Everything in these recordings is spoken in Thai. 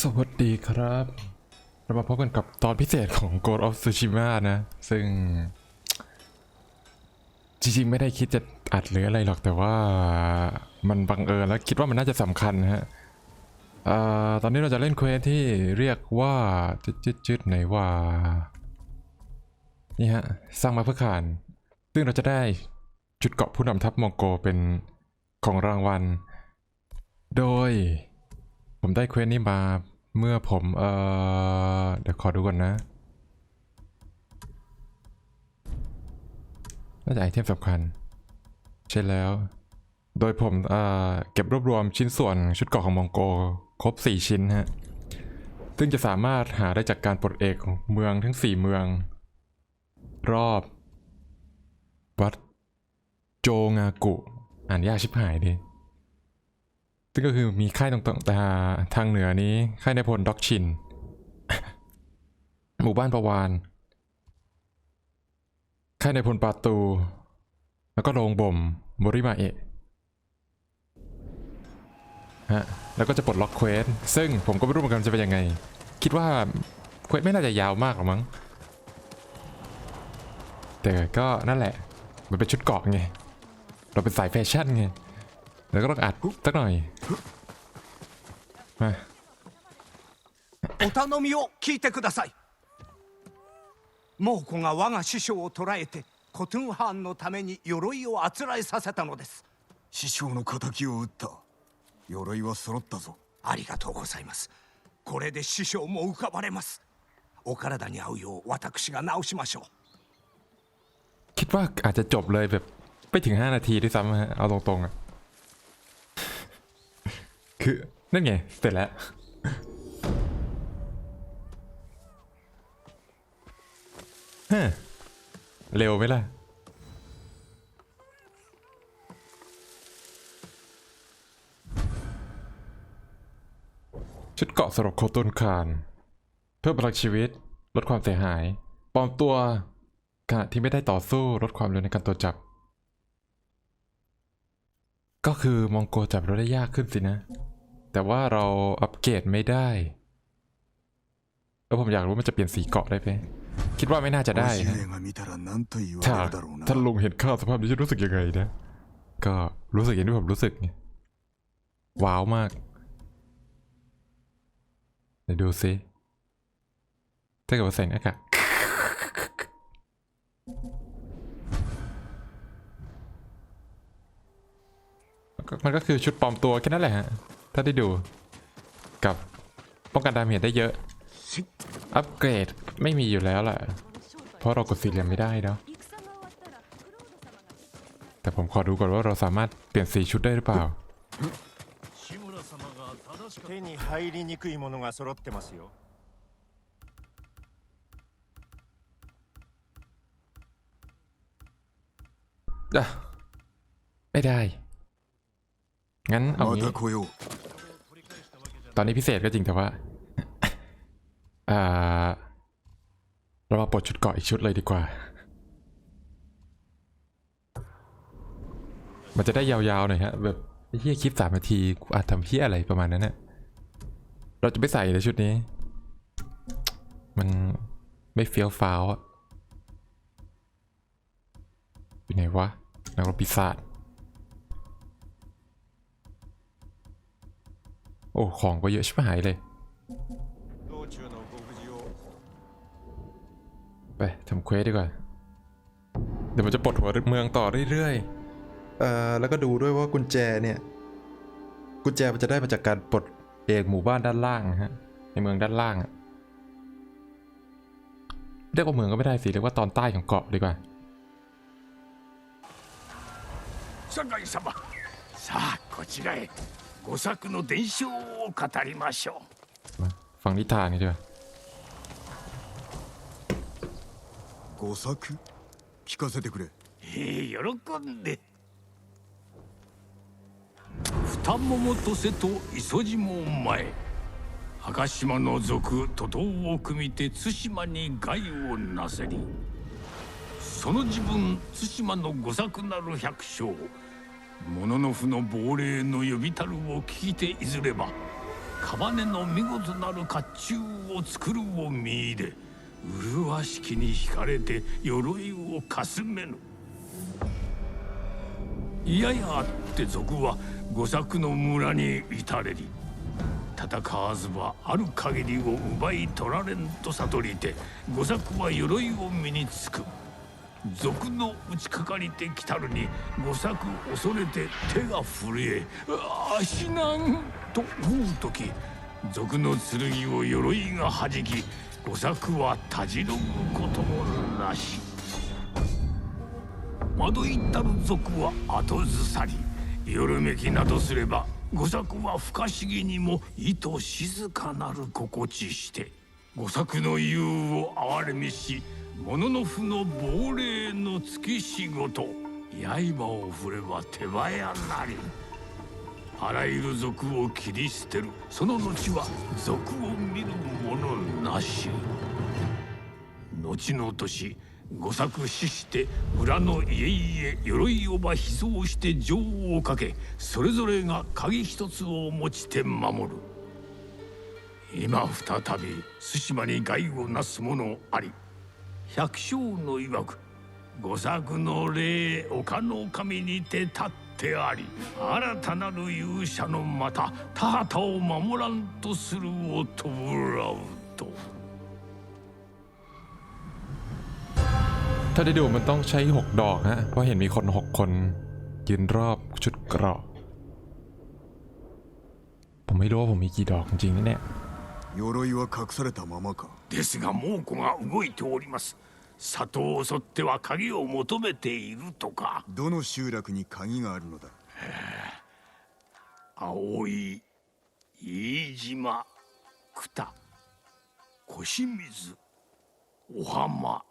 สวัสดีครับ เรามาพบกันกับตอนพิเศษของ Ghost of Tsushima นะ ซึ่ง จริงๆ ไม่ได้คิดจะอัดหรืออะไรหรอกแต่ว่ามันบังเอิญแล้วคิดว่ามันน่าจะสำคัญนะฮะเอ่อตอนนี้เราจะเล่นเควสที่เรียกว่าจุดจุดจุดไหนว่า นี่ฮะ สร้างมาเพื่อขาน ซึ่งเราจะได้จุดเกาะผู้นำทัพมองโกเป็นของรางวัล โดย ผมได้เควสนี้มาเมื่อผมเอ่อเดี๋ยวขอดูก่อนนะ น่าจะไอเทมสำคัญ ใช่แล้ว โดยผมเอ่อเก็บรวบรวมชิ้นส่วนชุดเกราะของมองโกครบ 4 ชิ้นฮะ ซึ่งจะสามารถหาได้จากการปลดเอกเมืองทั้ง 4 เมือง รอบวัดโจงากุ อ่านยากชิบหายดิ ซึ่งก็คือมีค่ายตรงๆแต่ทางเหนือนี้ค่ายในพลด็อกชิน หมู่บ้านประวาน ค่ายในพลปาตู แล้วก็โรงบ่มโมริมาเอะฮะแล้วก็จะปลดล็อกเควส ซึ่งผมก็ไม่รู้เหมือนกันจะเป็นยังไง คิดว่าเควสไม่น่าจะยาวมากหรอกมั้ง แต่ก็นั่นแหละ มันเป็นชุดเกาะไง เราเป็นสายแฟชั่นไง แล้วก็ต้องอัดสักหน่อย お頼みを聞いてください猛虎が我が師匠を捕らえてコトゥンハーンのために鎧をあつらえさせたのです師匠の仇を討った鎧は揃ったぞありがとうございますこれで師匠も浮かばれますお体に合うよう私が直しましょう คิดว่าอาจจะจบเลยแบบไม่ถึง 5 นาทีด้วยซ้ำฮะ เอาตรงๆอะ คือ นั่นไง เสร็จแล้ว ฮะ เร็วไหมล่ะ ชุดเกาะสำหรับโคตุนคานเพิ่มพลังชีวิต ลดความเสียหาย ปลอมตัวขณะที่ไม่ได้ต่อสู้ลดความเร็วในการตัวจับ ก็คือมองโกจับเราได้ยากขึ้นสินะ แต่ว่าเราอัปเกรดไม่ได้ แล้วผมอยากรู้มันจะเปลี่ยนสีเกาะได้ไหมคิดว่าไม่น่าจะได้นะถ้าถ้าลุงเห็นข้าสภาพนี้จะรู้สึกยังไงนะ ก็รู้สึกอย่างที่ผมรู้สึกไงว้าวมากเดี๋ยวดูซิถ้าเกิดว่าใส่หน้ากากมันก็คือชุดปลอมตัวแค่นั้นแหละฮะ ถ้าได้ดู กับป้องกันดาเมจได้เยอะ อัปเกรดไม่มีอยู่แล้วแหละ เพราะเรากดสี่เหลี่ยมไม่ได้เนาะ แต่ผมขอดูก่อนว่าเราสามารถเปลี่ยนสีชุดได้หรือเปล่า 手に入りにくいものが揃ってますよ อ่ะ ไม่ได้ งั้นเอา ま งี้ た来よう ตอนนี้พิเศษก็จริงแต่ว่าเรามาปลดชุดเกาะอีกชุดเลยดีกว่า มันจะได้ยาวๆหน่อยฮะ แบบเฮียคลิปสามนาทีกูอาจทำเฮียอะไรประมาณนั้นเน่ะเราจะไม่ใส่เลยชุดนี้ มันไม่เฟี้ยวฟ้าวอะอยู่ไหนวะนักรบปีศาจ โอ้ ของก็เยอะชิบหายเลย ไปทำเควสดีกว่า เดี๋ยวมันจะปลดหัวเมืองต่อเรื่อยๆ เอ่อ แล้วก็ดูด้วยว่ากุญแจเนี่ย กุญแจมันจะได้มาจากการปลดเอกหมู่บ้านด้านล่างฮะ ในเมืองด้านล่างอะเรียกว่าเมืองก็ไม่ได้สิเรียกว่าตอนใต้ของเกาะดีกว่าสังไกสัมบะสาโคชิไร 酒井様さあこちらへご作の伝承を語りましょう มาฟังนิทานกันดีกว่า 五作聞かせてくれええ喜んで二桃と瀬と磯路門前赤島の族徒党を組みて対馬に害をなせりその自分対馬の御作なる百姓モ ノノフの亡霊の呼びたるを聞いていずれば屍の見事なる甲冑を作るを見入れ麗しきに惹かれて鎧をかすめぬ。いややあって賊は御作の村に至れり戦わずばある限りを奪い取られんと悟りて御作は鎧を身につく。賊の打ちかかりてきたるに御作恐れて手が震えああ死なんと思う時賊の剣を鎧がはじき御作はたじろぐこともなし。惑いったる賊は後ずさり夜めきなどすれば御作は不可思議にも意図静かなる心地して御作の言うを憐れみし物の負の亡霊の付き仕事。刃を振れば手早なり。あらゆる賊を切り捨てる。その後は賊を見る者なし。後の年御作死して村の家々鎧をば秘蔵して情をかけそれぞれが鍵一つを持ちて守る。今再び対馬に害をなす者あり。百姓の曰く御作の霊岡の神にて立ってあり新たなる勇者のまた田畑を守らんとするを弔うと。 ถ้าได้ดูมันต้องใช้หกดอกฮะ เพราะเห็นมีคนหกคน ยืนรอบชุดเกราะ ผมไม่รู้ว่าผมมีกี่ดอกจริงๆนะเนี่ย 鎧は隠されたままか？ですが猛虎が動いております。里を襲っては鍵を求めているとか。どの集落に鍵があるのだ？青井飯島久田。小清水小浜。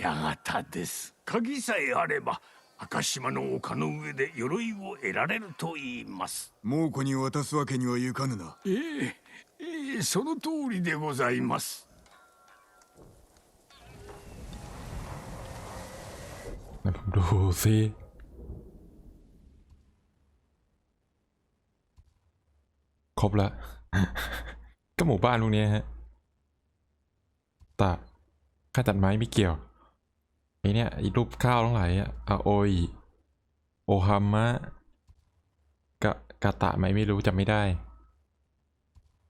八幡です。鍵さえあれば赤島の丘の上で鎧を得られると言います。猛虎に渡すわけにはいかぬな。ええええその通りでございます ไหนผมดูซิครบแล้ว ก็หมู่บ้านพวกเนี้ยฮะแต่ค่าตัดไม้ไม่เกี่ยวไอเนี่ยไอรูปข้าวทั้งหลายอะอาโอยโอฮามะกะกาตะไหมไม่รู้จำไม่ได้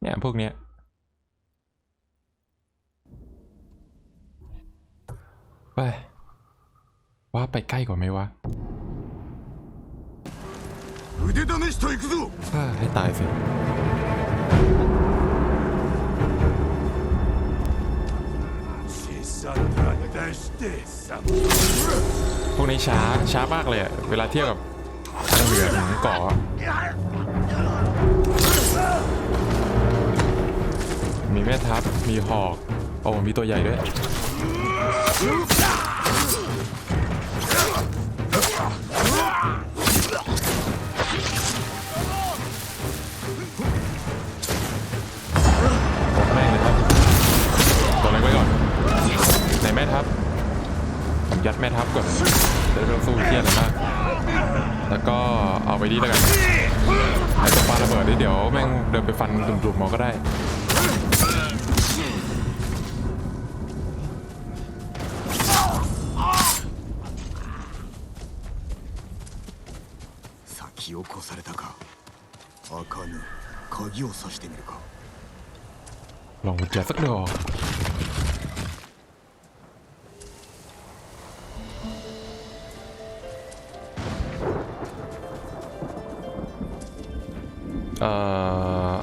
เนี่ยพวกเนี้ยไปว่าไปใกล้กว่าไหมวะให้ตายสิพวกนี้ช้าช้ามากเลยเวลาเทียบกับทางเหลือของเกาะ มีแม่ทัพ มีหอก โอ้ มีตัวใหญ่ด้วย แม่งเลยครับตัวเล็กไว้ก่อนไหนแม่ทัพผมยัดแม่ทัพก่อนจะได้ไม่ต้องสู้เครียดอะไรมาก แล้วก็เอาไปดีแล้วกันไอ้ตัวปลาระเบิดนี่เดี๋ยวแม่งเดินไปฟันดุ่มๆมอก็ได้ 鍵を刺してみるか ลองกุญแจสักดอกเอ่อ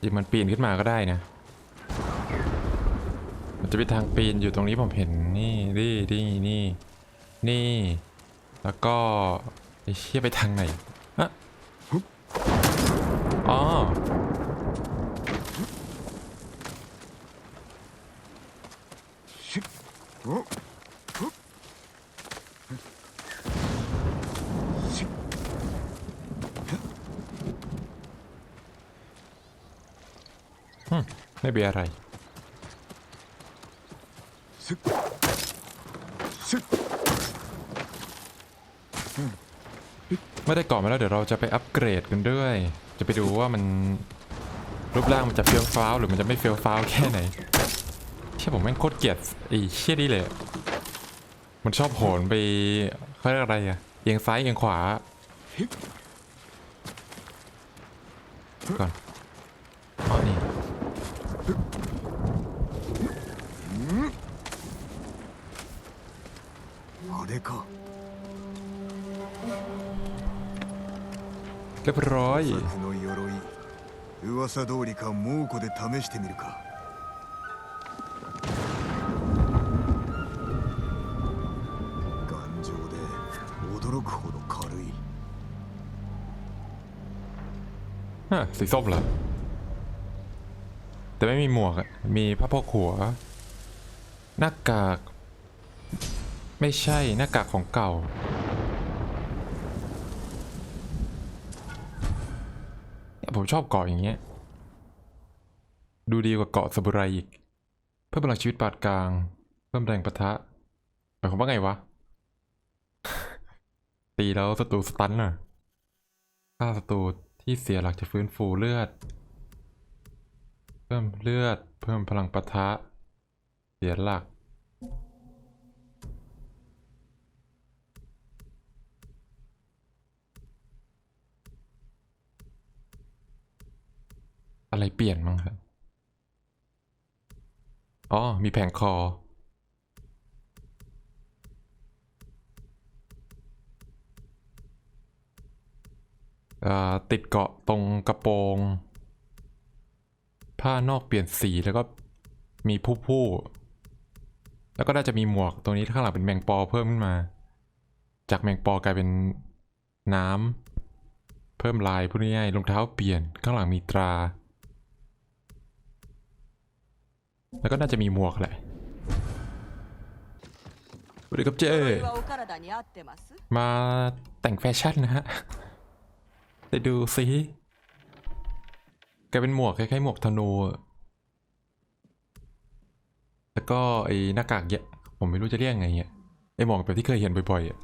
จริงมันปีนขึ้นมาก็ได้นะ มันจะเป็นทางปีนอยู่ตรงนี้ผมเห็นนี่นี่นี่นี่ นี่ แล้วก็ไอ้เชี่ยไปทางไหนอะอ๋อไม่เป็นอะไรซึกซึก ไม่ได้ก่อนมาแล้วเดี๋ยวเราจะไปอัปเกรดกันด้วย จะไปดูว่ามันรูปร่างมันจะเฟี้ยวฟ้าวหรือมันจะไม่เฟี้ยวฟ้าวแค่ไหนเชื่อผมแม่งโคตรเกลียดไอ้เชี่ยนี่เลย มันชอบโหนไปเขาเรียกอะไรอะเอียงซ้ายเอียงขวา ก่อนอ๋อนี่ あれか เรียบร้อย 策の鎧噂通りか猛虎で試してみるか頑丈で驚くほど軽い ฮะสีส้มเหรอ แต่ไม่มีหมวกอะมีผ้าโพกหัว หน้ากาก ไม่ใช่หน้ากากของเก่า ผมชอบเกาะอย่างเงี้ย ดูดีกว่าเกาะซาบุไรอีก เพิ่มพลังชีวิตปาดกลาง เพิ่มแรงปะทะหมายความว่าไงวะ ตีแล้วศัตรูสตันน่ะฆ่าศัตรูที่เสียหลักจะฟื้นฟูเลือด เพิ่มเลือด เพิ่มพลังปะทะ เสียหลัก อะไรเปลี่ยนมั้งครับ อ๋อ มีแผงคออ่าติดเกาะตรงกระโปรง ผ้านอกเปลี่ยนสีแล้วก็มีผู้ผู้ แล้วก็น่าจะมีหมวกตรงนี้ข้างหลังเป็นแมงปอเพิ่มขึ้นมา จากแมงปอกลายเป็นน้ำเพิ่มลายพูดง่ายๆรองเท้าเปลี่ยนข้างหลังมีตรา แล้วก็น่าจะมีหมวกแหละสวัสดีครับเจ มาแต่งแฟชั่นนะฮะไปดูสิแกเป็นหมวกคล้ายๆหมวกธนู แล้วก็ไอ้หน้ากากเนี่ยผมไม่รู้จะเรียกไงเนี่ยไอ้หมวกแบบที่เคยเห็นบ่อยๆอะ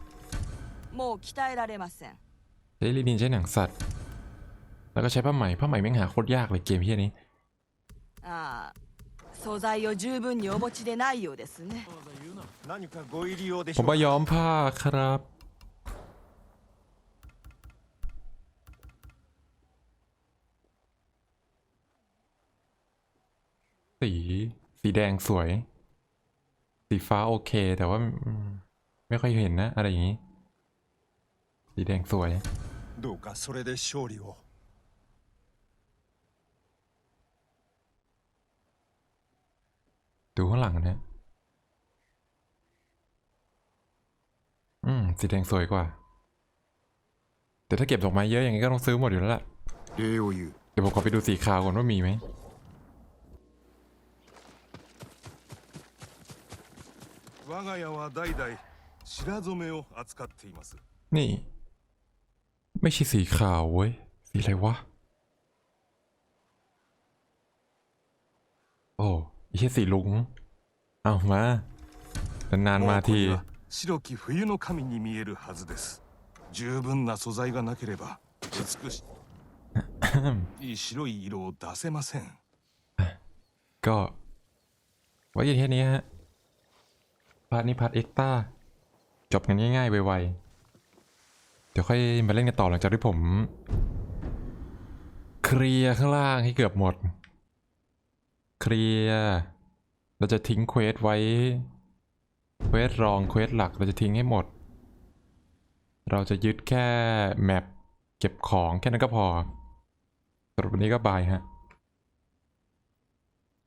ใช้ลินินใช้หนังสัตว์ แล้วก็ใช้ผ้าใหม่ผ้าใหม่แม่งหาโคตรยากเลยเกมเฮียนี้ 素材を十分にお持ちでないようですね何かご入り用で ผ しょ ม う ว่า か ย้อมผ้าครับ สี สีแดงสวย สีฟ้าโอเค แต่ว่าอืมไม่ค่อยเห็นนะ อะไรอย่างนี้ สีแดงสวย どうかそれで勝利を ดูข้างหลังนี่ยอืม สีแดงสวยกว่า แต่ถ้าเก็บดอกไม้เยอะอย่างนี้ก็ต้องซื้อหมดอยู่แล้วล่ะ เดี๋ยวผมขอไปดูสีขาวก่อนว่ามีไหม นี่ ไม่ใช่สีขาวเว้ย สีอะไรวะ โอ้ ไม่ใช่สีลุง เอามา นานๆมาที もうこれは白き冬の神に見えるはずです十分な素材がなければ美しいい白い色を出せません ก็ไว้อย่างแค่นี้ฮะพาร์ทนี้พาร์ทเอ็กต้าจบกันง่ายๆไวๆ เดี๋ยวค่อยมาเล่นกันต่อหลังจากที่ผม เคลียร์ข้างล่างให้เกือบหมด เคลียร์เราจะทิ้งเควสไว้เควสรองเควสหลักเราจะทิ้งให้หมด เราจะยึดแค่แมปเก็บของแค่นั้นก็พอสำหรับวันนี้ก็บายฮะ